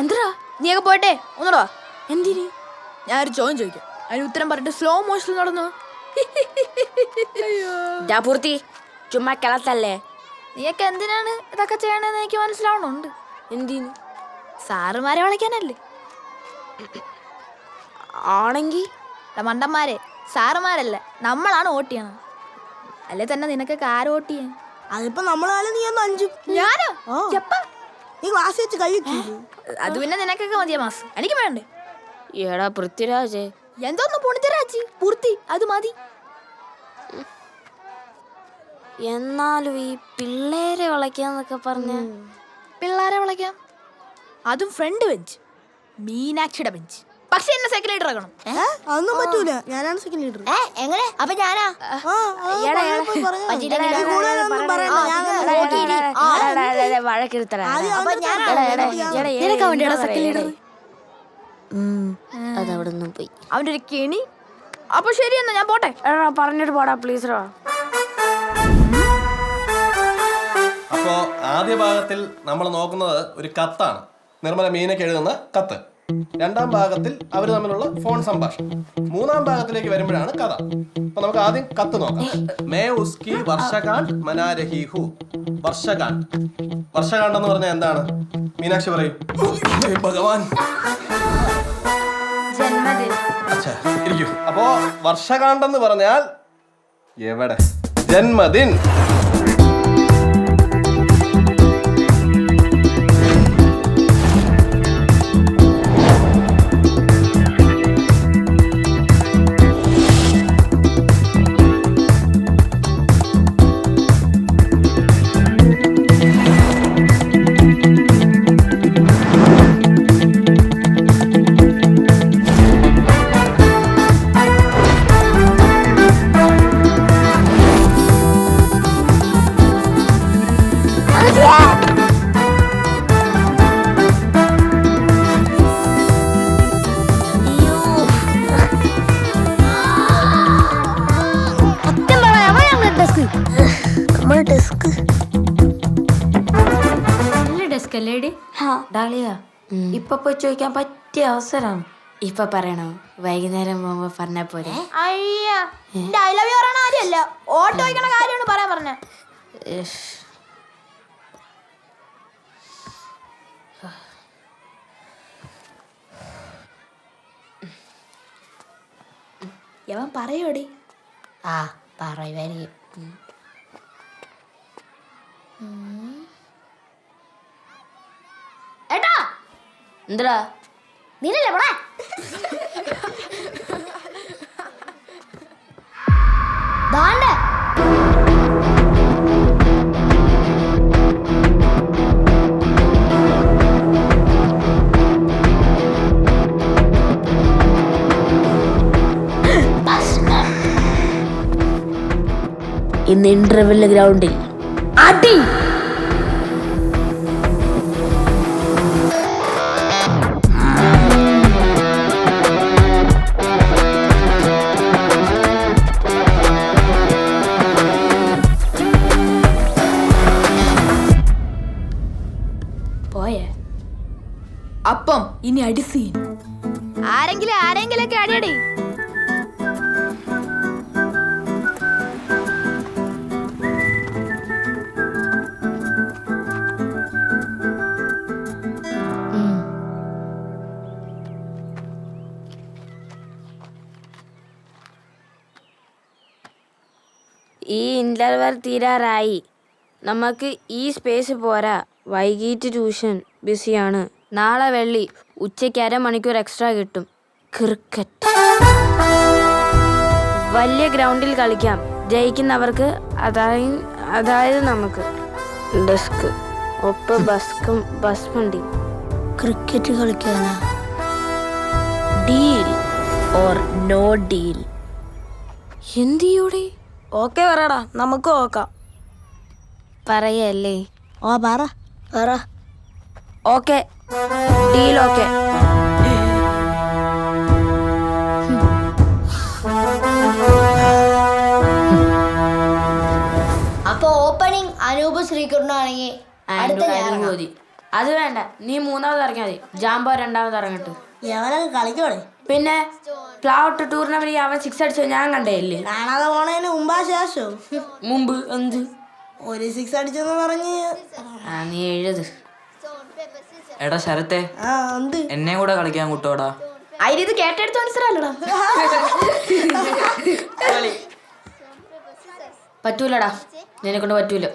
എന്തരാ നീയൊക്കെ പോയിട്ടെ ഒന്നുടോ? എന്തിന്? ഒരു ചോദ്യം ചോദിക്കാം. അതിന് ഉത്തരം പറഞ്ഞിട്ട് സ്ലോ മോഷനിൽ നടന്നു? ഡാ പൂർത്തി ചുമ്മാ കിളത്തല്ലേ? നീയൊക്കെ എന്തിനാണ് ഇതൊക്കെ ചെയ്യണമെന്ന് എനിക്ക് മനസ്സിലാവണുണ്ട്. എന്തിന്? സാറുമാരെ വിളിക്കാനല്ലേ? ആണെങ്കിൽ മണ്ടന്മാരെ സാറുമാരല്ല നമ്മളാണ് വോട്ട് ചെയ്യണത്. അല്ലേ തന്നെ നിനക്കൊക്കെ ആര് വോട്ട് ചെയ്യാൻ? അതിപ്പോ നമ്മളാലും നീ ഒന്ന് അഞ്ചു. ഞാനോ? ചെപ്പ നീ ക്ലാസ് വെച്ച് കഴിച്ചു അത് പിന്നെ നിനക്കൊക്കെ മതിയാ മാസ്? എനിക്ക് വേണ്ടേ? എടാ പൃഥ്വിരാജേ. എന്തോന്ന് പൊണിത്തരാച്ചി പൂർത്തി അത് മതി. എന്നാലും ഈ പിള്ളേരെ വിളയ്ക്കാന്നൊക്കെ പറഞ്ഞ പിള്ളേരെ വിളയ്ക്കാം. അതും ഫ്രണ്ട് ബെഞ്ച് മീനാക്ഷിയുടെ ബെഞ്ച് പക്ഷെ എന്നെ സെക്കൻഡ് ലീഡർ ആക്കണം അതൊന്നും പറ്റൂല ഞാനാണ് സെക്കൻഡ് ലീഡർ എങ്ങനെ അപ്പൊ ഞാനാ വഴക്കെടുത്തടാ അതവിടെ നിന്നും പോയി അവന്റെ ഒരു കെണി അപ്പൊ ശരി എന്നാ ഞാൻ പോട്ടെ എടാ പറഞ്ഞിട്ട് പോടാ പ്ലീസ് റാ അപ്പോ ആദ്യ ഭാഗത്തിൽ നമ്മൾ നോക്കുന്നത് ഒരു കത്താണ് നിർമ്മല മീനൊക്കെ എഴുതുന്ന കത്ത് രണ്ടാം ഭാഗത്തിൽ അവർ തമ്മിലുള്ള ഫോൺ സംഭാഷണം. മൂന്നാം ഭാഗത്തിലേക്ക് വരുമ്പോഴാണ് കഥ. അപ്പൊ നമുക്ക് ആദ്യം കത്ത് നോക്കാം. മേ ഉസ്കി വർഷകാണ്ട് മനാരഹീഹു വർഷകാണ്ട്. വർഷകാണ്ട് എന്ന് പറഞ്ഞാൽ എന്താണ്? മീനാക്ഷി പറയും. "ഉയ്, ഭഗവാൻ. അച്ഛാ ഇരിക്കൂ. അപ്പോ വർഷകാണ്ടെന്ന് പറഞ്ഞാൽ എവിടെ? ജന്മദിൻ. നല്ല ഡെസ്ക് അല്ലേടി ഡാളിയ ഇപ്പൊ പോയി ചോദിക്കാൻ പറ്റിയ അവസരമാണ് ഇപ്പൊ പറയണോ വൈകുന്നേരം പോകുമ്പോ പറഞ്ഞ പോരെ അയ്യ എന്റെ ഐ ലവ് യു പറയണ കാര്യമല്ല ഓട്ടോ വയ്ക്കണ കാര്യമാണ് പറയാൻ പറഞ്ഞ. യവൻ പറയോടി ആ പറയുവായിരിക്കും ഏട്ടാ! എന്തടാ? നീനല്ലേ പോടാ ദാണ്ടെ. ഇന്ന് ഇന്റർവെൽ ഗ്രൗണ്ടിൽ അടി പോയേ അപ്പം ഇനി അടി സീൻ ആരെങ്കിലും ആരെങ്കിലും ഒക്കെ അടിയടി ഈ ഇന്റർവർ തീരാറായി. നമുക്ക് ഈ സ്പേസ് പോരാ. വൈകിട്ട് ട്യൂഷൻ ബിസിയാണ് നാളെ വെള്ളി ഉച്ചയ്ക്ക് അരമണിക്കൂർ എക്സ്ട്രാ കിട്ടും. ക്രിക്കറ്റ് വലിയ ഗ്രൗണ്ടിൽ കളിക്കാം. ജയിക്കുന്നവർക്ക് അതായത് അതായത് നമുക്ക്. ഡെസ്ക് ഒപ്പ് ബസ്കും ബസ് വണ്ടി. ക്രിക്കറ്റ് കളിക്കാനാ. ഡീൽ ഓർ നോ ഡീൽ എന്തിയൂടെ ഓക്കെ പറയടാ നമുക്ക് നോക്കാം പറയല്ലേ? ഓ പറ. പറ. ഓക്കെ. Deal okay. അപ്പൊ ഓപ്പണിംഗ് അനൂപ് അടുത്ത ഞായറാണ്. അത് വേണ്ട നീ മൂന്നാമത് ഇറങ്ങിയാൽ മതി. ജാമ്പോ രണ്ടാമത് ഇറങ്ങട്ട്. യവനൊക്കെ കളിക്കോളെ പിന്നെ പ്ലാവട്ട് ടൂർണമെന്റ് അവൻ സിക്സ് അടിച്ചു? ഞാൻ കണ്ടേയില്ലേ? കാണാതെ പോണതിന് മുമ്പാ ശേഷം. മുമ്പ് എന്ത്? ഒരു സിക്സ് അടിച്ചെന്ന് പറഞ്ഞ്. ആ നീ എഴുത്. എടാ ശരത്തെ ആ എന്ത്? എന്നെ കൂടെ കളിക്കാൻ കൂട്ടോടാ അതിന് ഇത് കേട്ടെടുത്ത് പറ്റൂലടാ. നിന്നെ കൊണ്ട് പറ്റൂല.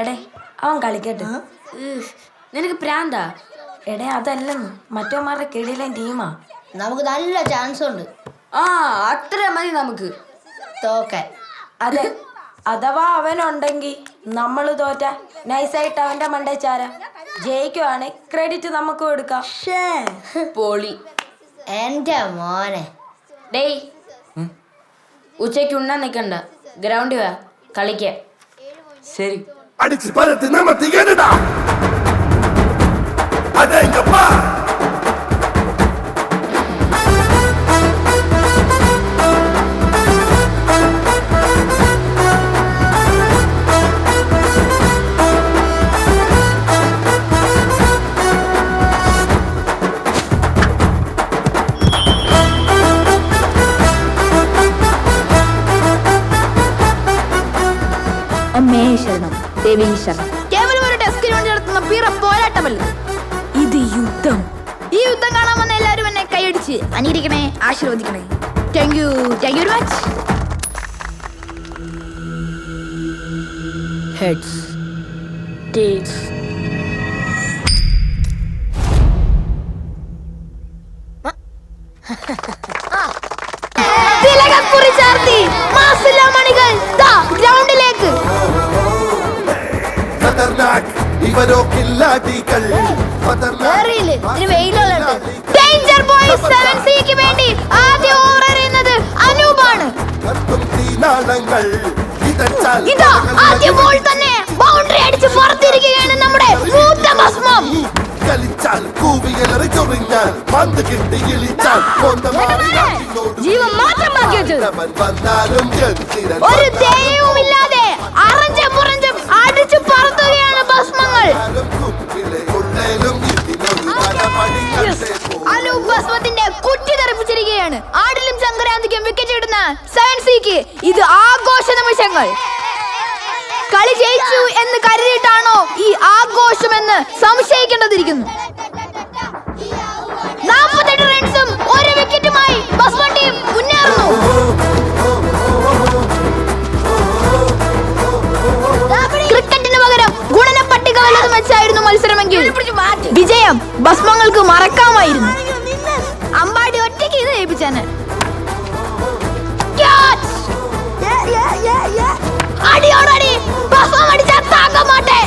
എടേ അവൻ കളിക്കട്ടെ. നിനക്ക് പ്രാന്താ? എടേ അതല്ലെന്ന് മറ്റോമാരുടെ കിടിയിലെ ടീമാ നമുക്ക് നല്ല ചാൻസ് ഉണ്ട്. ആ അത്ര മതി നമുക്ക്. തോക്കാൻ. അതെ. അഥവാ അവനുണ്ടെങ്കിൽ നമ്മൾ തോറ്റ. നൈസായിട്ട് അവന്റെ മണ്ടേ ചാര. ജയിക്കുവാണ് ക്രെഡിറ്റ് നമുക്ക് കൊടുക്കാം. പോളി പൊളി. എന്റെ മോനെ. ഡേയ്. ഉച്ചയ്ക്ക് ഉണ്ണാൻ നിൽക്കണ്ട ഗ്രൗണ്ടിൽ വാ. കളിക്കാം. ശരി. അടിച്ച് പരത്തി നിമത്തി എഴുതാ അതെങ്കപ്പാ കേവലം ഒരു ടെസ്റ്റിന് വേണ്ടി നടത്തുന്ന പിറ പോരാട്ടമല്ല. ഇത് യുദ്ധം. ഈ യുദ്ധം കാണാൻ വന്ന എല്ലാവരും എന്നെ കൈയടിച്ച് അനുകരിക്കണേ ആശീർവദിക്കണേ. Thank you thank you much heads takes ഇവരോ കില്ലാടികൾ ഡേഞ്ചർ ബോയ് സെവൻ സിക്ക് വേണ്ടി ആദ്യ ഓവർ എറിയുന്നത് അനൂപാണ്. ഇതാ ആദ്യ ബോൾ തന്നെ. ബൗണ്ടറി അടിച്ച് പുറത്തിരിക്കുകയാണ് നമ്മുടെ മൂത്ത ഭസ്മം. കളിച്ചാൽ കൂവിയലറി ചൊറിഞ്ഞാൽ പന്ത് കിട്ടി ഇളിച്ചാൽ കൊണ്ട മാറി നാട്ടിനോട് ജീവൻ മാത്രം ബാക്കി വന്നാലും ഒരു ദയവുമില്ലാതെ അറഞ്ചും പുറഞ്ചും അടിച്ചു പറത്തുകയാണ് ഭസ്മങ്ങൾ. വന്നാലും കുപ്പിലെ ഉള്ളേലും ഇതിനൊരു നടപടി കണ്ടേ പോ അനു ഭസ്മത്തിന്റെ കുറ്റി തെറിപ്പിച്ചിരിക്കുകയാണ്. ആടിലും സംക്രാന്തിക്കും വിക്കറ്റ് ഇടുന്ന സെവൻ സിക്ക് ഇത് ആഘോഷ നിമിഷങ്ങൾ. കളി ജയിച്ചു എന്ന് കരുതിയിട്ടാണോ ഈ ആഘോഷമെന്ന് സംശയിക്കേണ്ടതിരിക്കുന്നു. നാൽപ്പത്തെട്ട് റൺസും ഒരു വിക്കറ്റുമായി ബസ്മ ടീം മുന്നേറുന്നു. മത്സരമെങ്കിൽ വിജയം ഭസ്മങ്ങൾക്ക് മറക്കാമായിരുന്നു. അമ്പാടി ഒറ്റയ്ക്ക് ഇത് ജയിപ്പിച്ചാന്. അടിയോടടി ഭസ്മം അടിച്ചാൽ താങ്ക മാട്ടെ.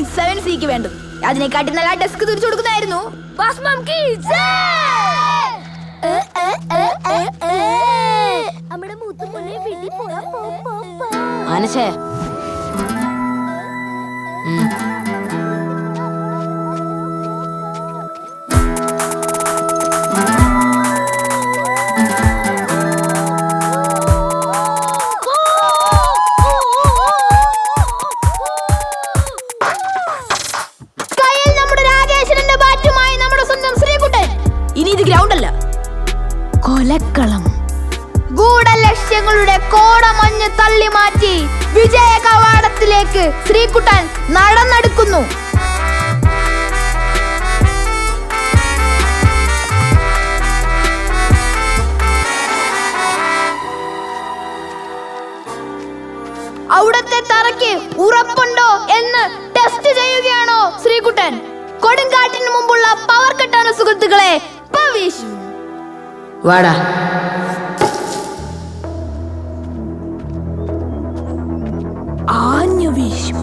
ബോയ് സെവൻ സിക്ക് വേണ്ടത്. അതിനെക്കാട്ടി നല്ല ഡെസ്ക് തിരിച്ചു കൊടുക്കുന്നതായിരുന്നു. ഭസ്മം കൊലക്കളം. ഗൂഢലക്ഷ്യങ്ങളുടെ കോടമഞ്ഞ് തള്ളി മാറ്റി വിജയ കവാടത്തിലേക്ക് ശ്രീകുട്ടൻ നടന്നെടുക്കുന്നു. വാടാ ആഞ്ഞു വീശും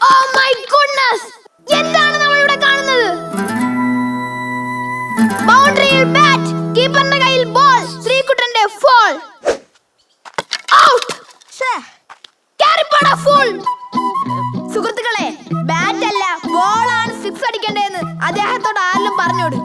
Oh my goodness! എന്തെങ്കിലും പറഞ്ഞോട്.